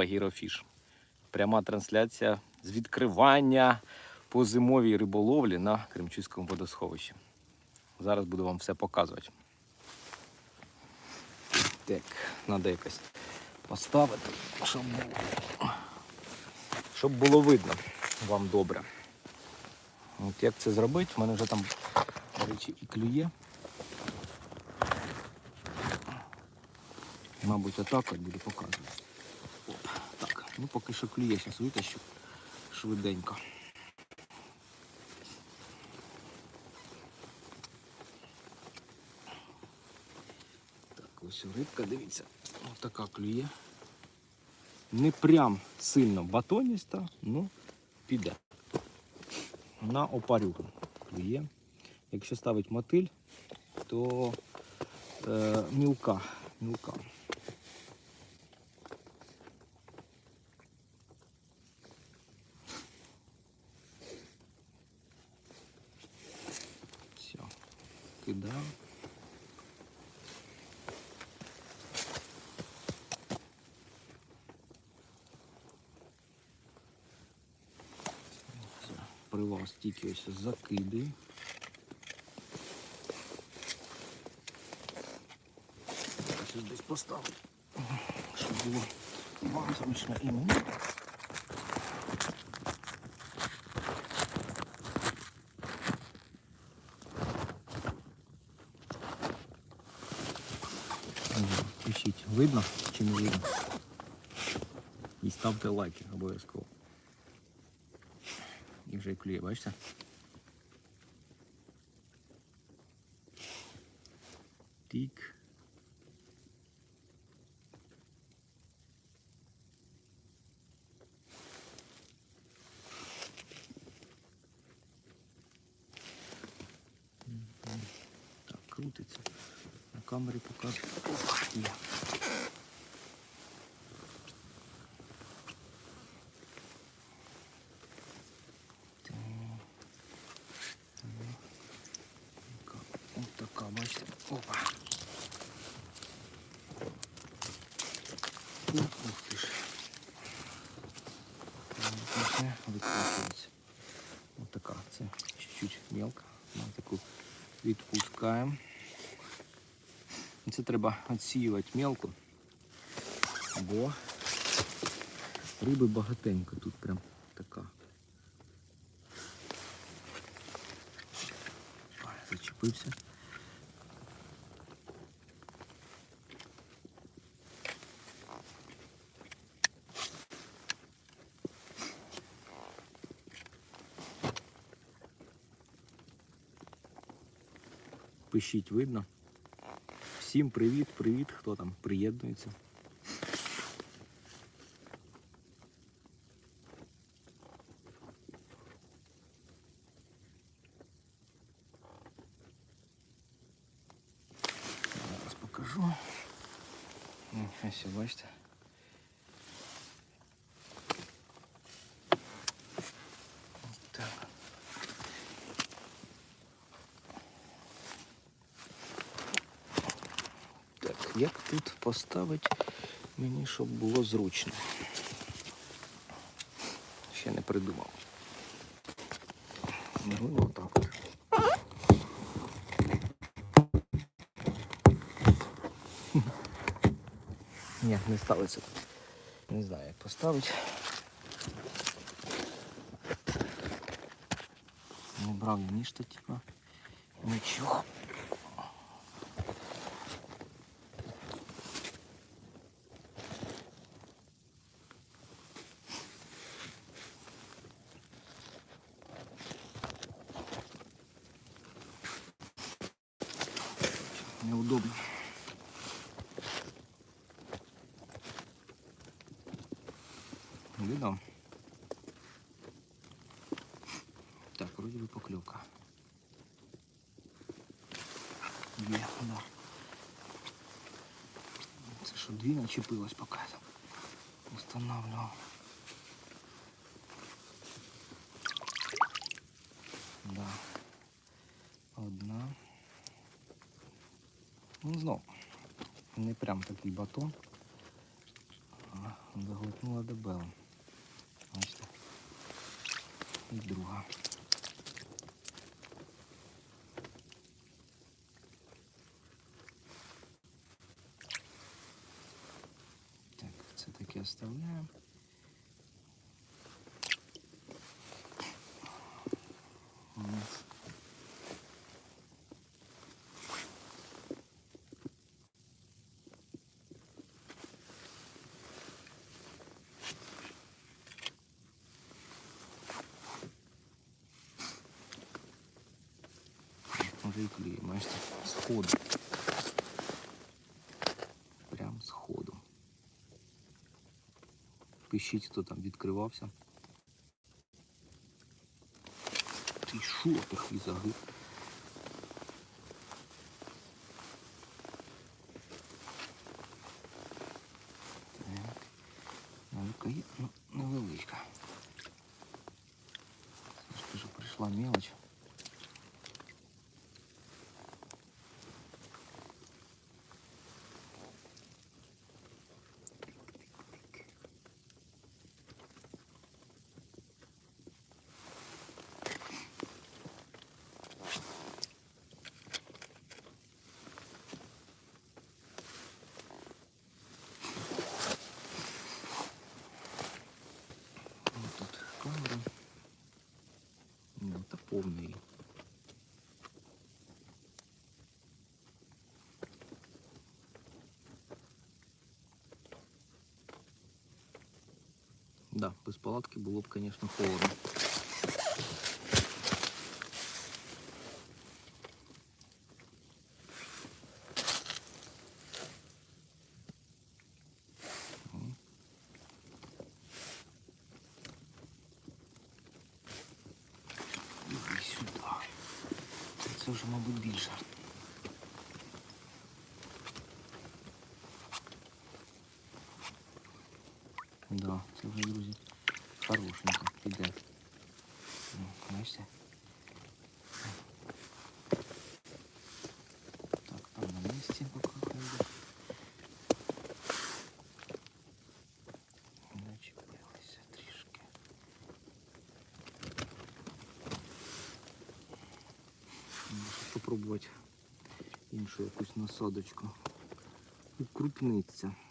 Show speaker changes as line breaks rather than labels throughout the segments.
Багірофіш. Пряма трансляція з відкривання по зимовій риболовлі на Кремчуському водосховищі. Зараз буду вам все показувати. Так, треба якось поставити, щоб було, щоб було видно вам добре. От як це зробити? У мене вже там, до речі, і клює. Мабуть, отак от буду показувати. Ну поки що клює, зараз витащу швиденько. Так, ось рибка, дивіться, ось така клює. Не прям сильно батоніста, ну піде. На опарюгу клює. Якщо ставить мотиль, то е, мілка. мілка. Все, кидаю. Все, Приваз тільки ось закидаю. Щось десь поставити, щоб було вам зручно і мені. видно чи не видно? І ставте лайки обов'язково. І вже і клює, бачите? Тік. На камері показує. Опа, є. Ось така, бачите. Опа. Ти ж. Відкручуватися. Ось така. Це чуть-чуть мелка. Ми таку. Це треба відсіювати мелку, бо риби багатенько тут прям така. Зачепився. Пишіть, видно. Всім привіт, привіт, хто там приєднується. Зараз покажу. Ну, Ось бачите. Поставити мені, щоб було зручно? Ще не придумав. Ну, отак. Ні, не ставиться. Не знаю, як поставити. Не брав я ні штатива, нічого. Неудобно. Видно? Так, вроде бы поклевка. Є, да. Це що дві поки я Ну. Не прям такий батон. Заглотнула дебело. Бачите. І друга. Так, це таке оставляємо. У нас Може і клеє, бачите, з ходу. Прям з ходу. Пишіть, хто там відкривався. Ти що такий загиб? Так. Навика є, ну, невеличка. Я ж кажу, прийшла мелочь. Повний. Да, без палатки було б, звісно, холодно. вже, мабуть, більше. Да, це вже, друзі, хорошенько піде. Ну, Бачите? Можу попробувати іншу якусь насадочку. Укрупниться. Ось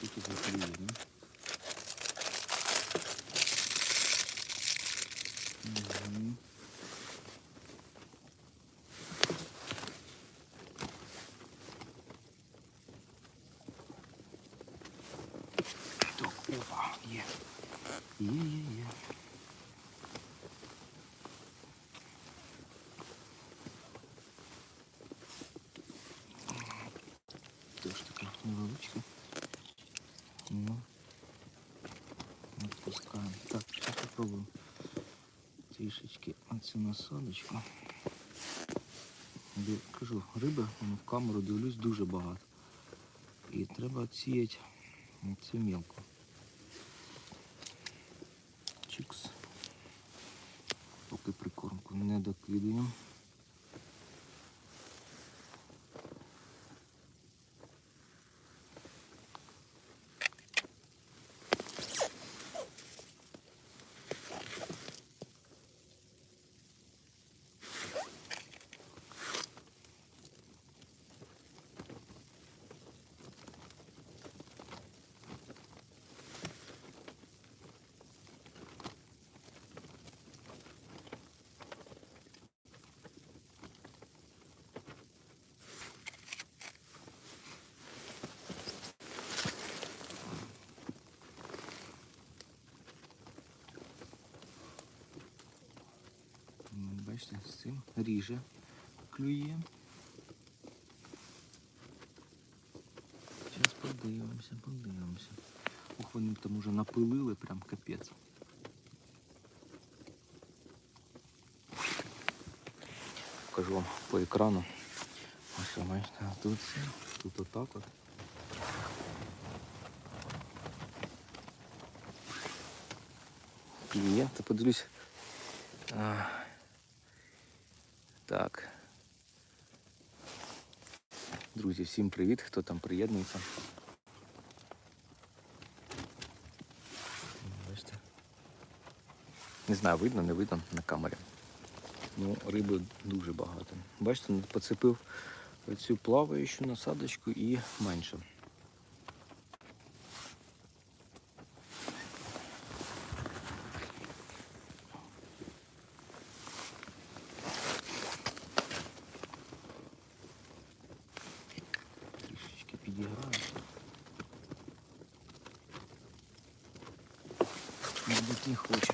тут уже приємно. Зараз трішечки оцю насадочку. Де, кажу, риби воно в камеру дивлюсь дуже багато. І треба сіяти цю мілку. Чикс. Поки прикормку не докидуємо. Бачите, з цим ріже клює. подивимося, подивимося. Ох, вони там уже напилили, прям капець. Покажу вам по екрану. Ось що, бачите, а тут все, тут отак от. Клієнти, подивлюсь. Так. Друзі, всім привіт, хто там приєднується. Бачите? Не знаю, видно, не видно на камері. Ну, риби дуже багато. Бачите, поцепив цю плаваючу насадочку і менше. Мабуть, не хоче.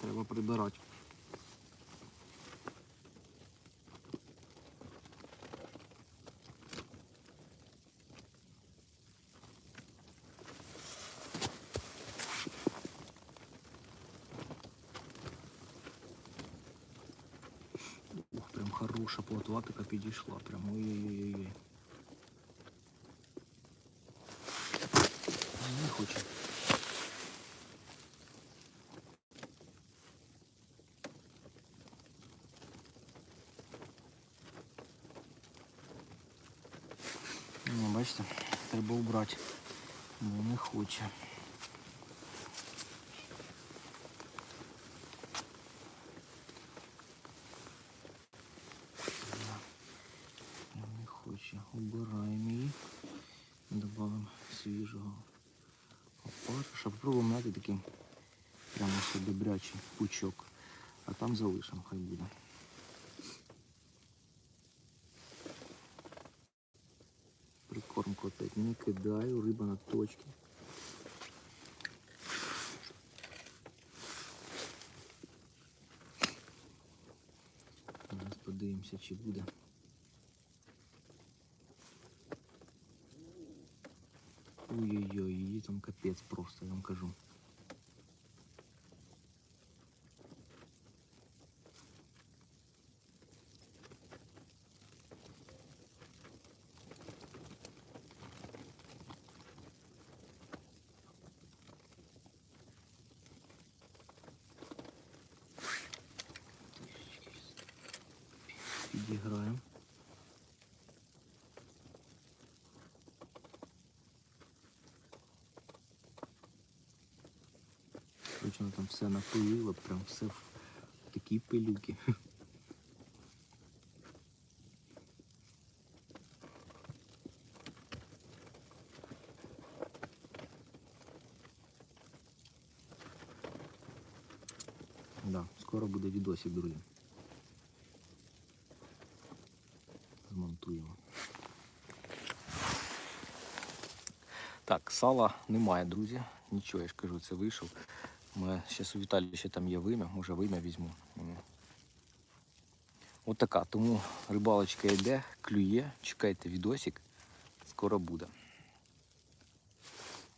Треба прибирати. Ух, прям хороша плотватика підійшла. Прям ой-ой-ой. Не хоче. Бачите, треба убрати. Ну, не хоче. Ну, Не хоче. Убираємо її. Добавимо свіжого опариша. Попробуємо знайти такий прямо ось добрячий пучок. А там залишимо, хай буде. Прикормку опять не кидаю, риба на точці. Зараз подивимося, чи буде. Ой-ой-ой, її там капець просто, я вам кажу. Точно там все напилило, прям все в такі пилюки. Да, скоро буде відосик, друзі. Змонтуємо. Так, сала немає, друзі. Нічого, я ж кажу, це вийшов. Ми зараз у Віталія ще там є вим'я, може вим'я візьму. Отака. От. Тому рибалочка йде, клює, чекайте відосик, скоро буде.